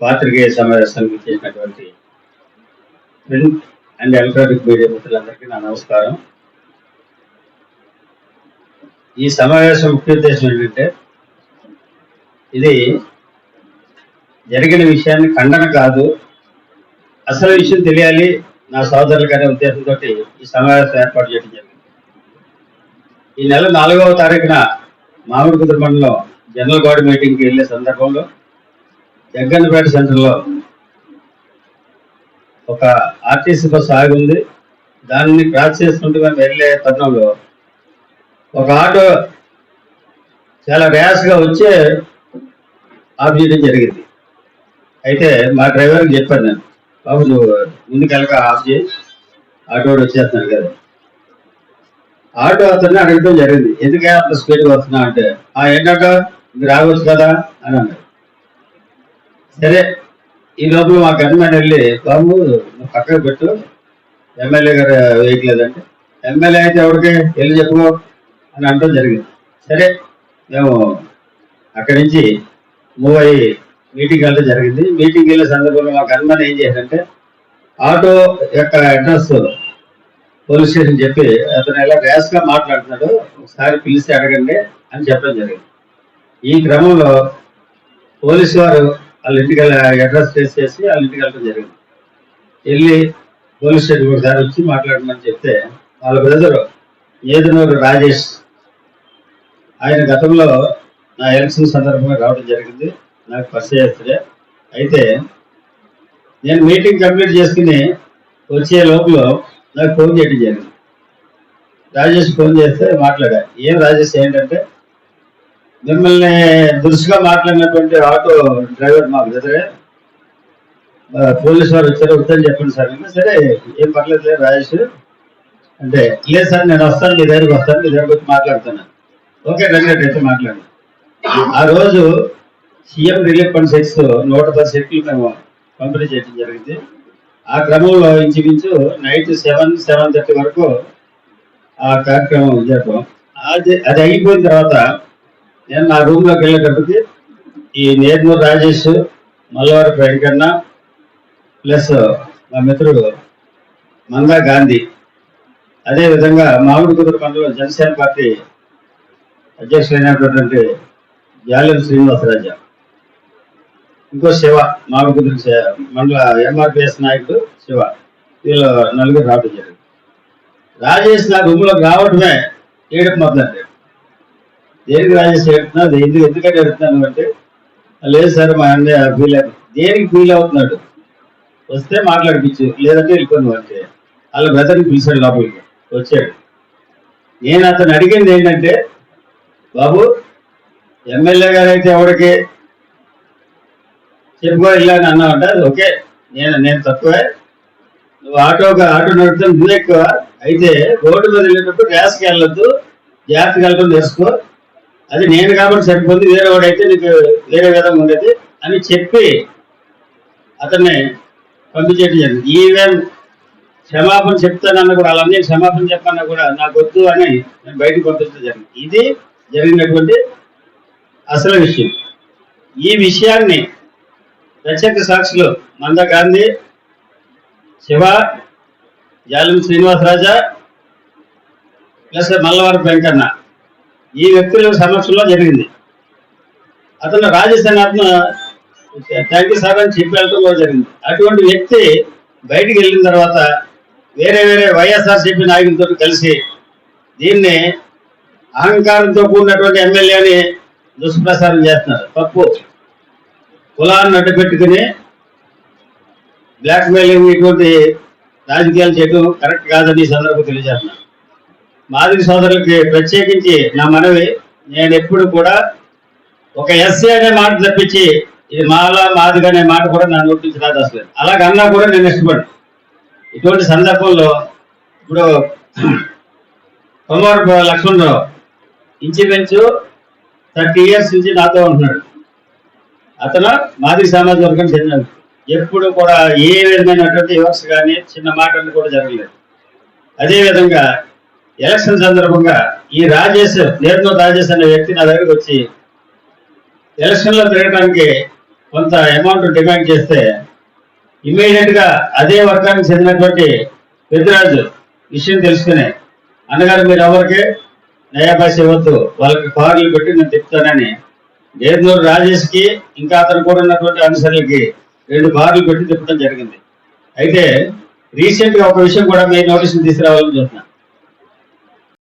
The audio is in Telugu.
పాత్రికేయ సమావేశానికి చేసినటువంటి ప్రింట్ అండ్ ఎలక్ట్రానిక్ మీడియా మిత్రులందరికీ నా నమస్కారం. ఈ సమావేశం ముఖ్య ఉద్దేశం ఏంటంటే ఇది జరిగిన విషయాన్ని ఖండన కాదు అసలు విషయం తెలియాలి నా సోదరులకు అనే ఉద్దేశంతో ఈ సమావేశం ఏర్పాటు చేయడం జరిగింది. ఈ నెల నాలుగవ తారీఖున మామిడి కుదురు మండలం జనరల్ బాడీ మీటింగ్కి వెళ్ళే సందర్భంలో జగ్గన్నపేట సెంటర్లో ఒక ఆర్టీసీ బస్సు ఆగి ఉంది దానిని క్రాస్ చేసుకుంటూ మేము వెళ్ళే తరుణంలో ఒక ఆటో చాలా ర్యాష్గా వచ్చే ఆఫ్ చేయడం జరిగింది. అయితే మా డ్రైవర్కి చెప్పాను నేను బాబు నువ్వు ముందుకెళ్ళక ఆఫ్ చేయి ఆటో వచ్చేస్తున్నాడు కదా. ఆటో అతన్ని అడగడం జరిగింది ఎందుకే అంత స్పీడ్గా వస్తున్నా అంటే ఆ ఏంటంటే ఇది రావచ్చు కదా? అని అన్నాడు. సరే ఈ లోపల మా గన్మెన్ వెళ్ళి బాబు పక్కన పెట్టు. ఎమ్మెల్యే గారు వేయట్లేదంటే. ఎమ్మెల్యే అయితే ఎవరికి? వెళ్ళి చెప్పుకో అని అనడం జరిగింది. సరే మేము అక్కడి నుంచి మూవ్ అయ్యి మీటింగ్ వెళ్ళడం జరిగింది. మీటింగ్ వెళ్ళే సందర్భంలో మా గన్మెన్ ఏం చేశారంటే ఆటో యొక్క అడ్రస్ పోలీస్ స్టేషన్ చెప్పి అతను ఎలా ర్యాష్గా మాట్లాడుతున్నాడు ఒకసారి పిలిస్తే అడగండి అని చెప్పడం జరిగింది. ఈ క్రమంలో పోలీసు వారు వాళ్ళ ఇంటికి అడ్రస్ ట్రేస్ చేసి వాళ్ళ ఇంటికి వెళ్ళడం జరిగింది. వెళ్ళి పోలీస్ స్టేషన్ ఒకసారి వచ్చి మాట్లాడమని చెప్తే వాళ్ళ బ్రదరు ఏదనూరు రాజేష్ ఆయన గతంలో నా ఎలక్షన్ సందర్భంగా రావడం జరిగింది. నాకు పరిచయస్తుడే అయితే నేను మీటింగ్ కంప్లీట్ చేసుకుని వచ్చే లోపల నాకు ఫోన్ చేయడం జరిగింది. రాజేష్ ఫోన్ చేస్తే మాట్లాడా ఏం రాజేష్ ఏంటంటే మిమ్మల్ని దురుసుగా మాట్లాడినటువంటి ఆటో డ్రైవర్ మా బ్రదరే పోలీసు వారు వచ్చారు వద్దని చెప్పండి సార్ సరే ఏం పర్లేదు లేదు రాజేష్. అంటే లేదు సార్ నేను వస్తాను మీ దగ్గరికి వస్తాను మీ దగ్గరికి వచ్చి మాట్లాడుతాను ఓకే రండి అయితే మాట్లాడు. ఆ రోజు సీఎం రిలీఫ్ ఫండ్ సెక్స్ నూట పది సెట్లు మేము పంపిణీ చేయడం జరిగింది. ఆ క్రమంలో ఇంచుమించు నైట్ సెవెన్ సెవెన్ థర్టీ వరకు ఆ కార్యక్రమం జరిపాం. అది అది అయిపోయిన తర్వాత నేను నా రూమ్లోకి వెళ్ళేటప్పటికి ఈ నేర్మూరు రాజేష్ మల్లవారి వెంకన్న ప్లస్ మా మిత్రుడు మందా గాంధీ. అదేవిధంగా మామిడి కుదురు మండలం జనసేన పార్టీ అధ్యక్షులైనటువంటి జాలెం శ్రీనివాసరాజ. ఇంకో శివ మామిడి కుదురు శివ- మండల ఎంఆర్పిఎస్ నాయకుడు శివ. వీళ్ళు నలుగురు రావడం జరిగింది. రాజేష్ నా రూమ్లోకి రావడమే ఏడుపు మొదలండి దేనికి రాజేష్ ఏడుతున్నా ఎందుకు ఎందుకంటే ఏడుతున్నాను అంటే లేదు సార్ మా అన్నయ్య ఫీల్ అవుతుంది దేనికి ఫీల్ అవుతున్నాడు? వస్తే మాట్లాడిపించు లేదంటే వెళ్ళిపోను అంటే వాళ్ళ బ్రదర్ని పిలిచాడు లోపలికి వచ్చాడు. నేను అతను అడిగింది ఏంటంటే బాబు ఎమ్మెల్యే గారు అయితే ఎవరికి? చెప్పుకో వెళ్ళాను అన్నావంట అది ఓకే నేను నేను తక్కువే. నువ్వు ఆటో ఆటో నడుపుతాను నువ్వు ఎక్కువ. అయితే రోడ్డు మీద వెళ్ళేటప్పుడు గ్యాస్కి వెళ్ళొద్దు జాగ్రత్తగా వెళ్ళడం నేర్చుకో అది నేను కాబట్టి సరిపోతుంది వేరే వాడైతే నీకు వేరే విధంగా ఉండేది అని చెప్పి అతన్ని పంపించేయడం జరిగింది. ఈవెన్ క్షమాపణ చెప్తానన్న కూడా వాళ్ళన్నీ క్షమాపణ చెప్పన్నా కూడా నాకు వద్దు అని నేను బయటకు పంపించడం జరిగింది. ఇది జరిగినటువంటి అసలు విషయం. ఈ విషయాన్ని ప్రత్యక్ష సాక్షులు మంద గాంధీ శివ జాలం శ్రీనివాసరాజా ప్లస్ మల్లవారి వెంకన్న ఈ వ్యక్తుల సమక్షంలో జరిగింది. అతను రాజసేనాత్మ అతను థ్యాంక్ యూ సార్ అని చెప్పి వెళ్ళటం కూడా జరిగింది. అటువంటి వ్యక్తి బయటికి వెళ్ళిన తర్వాత వేరే వేరే వైఎస్ఆర్సీపీ నాయకులతో కలిసి దీన్ని అహంకారంతో కూడినటువంటి ఎమ్మెల్యే అని దుష్ప్రచారం చేస్తున్నారు. తప్పు. కులాన్ని అడ్డు పెట్టుకుని బ్లాక్ ఇటువంటి రాజకీయాలు చేయడం కరెక్ట్ కాదని ఈ సందర్భంగా తెలియజేస్తున్నారు. మాదిరి సోదరులకి ప్రత్యేకించి నా మనవి నేను ఎప్పుడు కూడా ఒక ఎస్సీ అనే మాట తప్పించి ఇది మాలా మాదిగా అనే మాట కూడా నా నోటి నుంచి రాదు అసలు. అలాగన్నా కూడా నేను ఇష్టపడు ఇటువంటి సందర్భంలో ఇప్పుడు కొమ్మవారు లక్ష్మణరావు ఇంచుమించు థర్టీ ఇయర్స్ నుంచి నాతో ఉంటున్నాడు. అతను మాదిరి సామాజిక వర్గం చెందాడు ఎప్పుడు కూడా ఏ విధమైనటువంటి వివక్ష కానీ చిన్న మాటలు కూడా జరగలేదు. అదేవిధంగా ఎలక్షన్ సందర్భంగా ఈ రాజేష్ నేర్మల్ రాజేష్ అనే వ్యక్తి నా దగ్గరకు వచ్చి ఎలక్షన్లో తిరగడానికి కొంత అమౌంట్ డిమాండ్ చేస్తే ఇమీడియట్గా అదే వర్గానికి చెందినటువంటి పెద్దరాజు విషయం తెలుసుకుని అన్నగారు మీరు ఎవరికి నయాబాసి ఇవ్వద్దు. వాళ్ళకి కార్లు పెట్టి నేను తిప్పుతానని. నేర్నూరు రాజేష్కి ఇంకా అతను కూడా ఉన్నటువంటి అనుసరులకి రెండు కార్లు పెట్టి తిప్పడం జరిగింది. అయితే రీసెంట్గా ఒక విషయం కూడా మీ నోటీసులు తీసుకురావాలని చూస్తున్నాను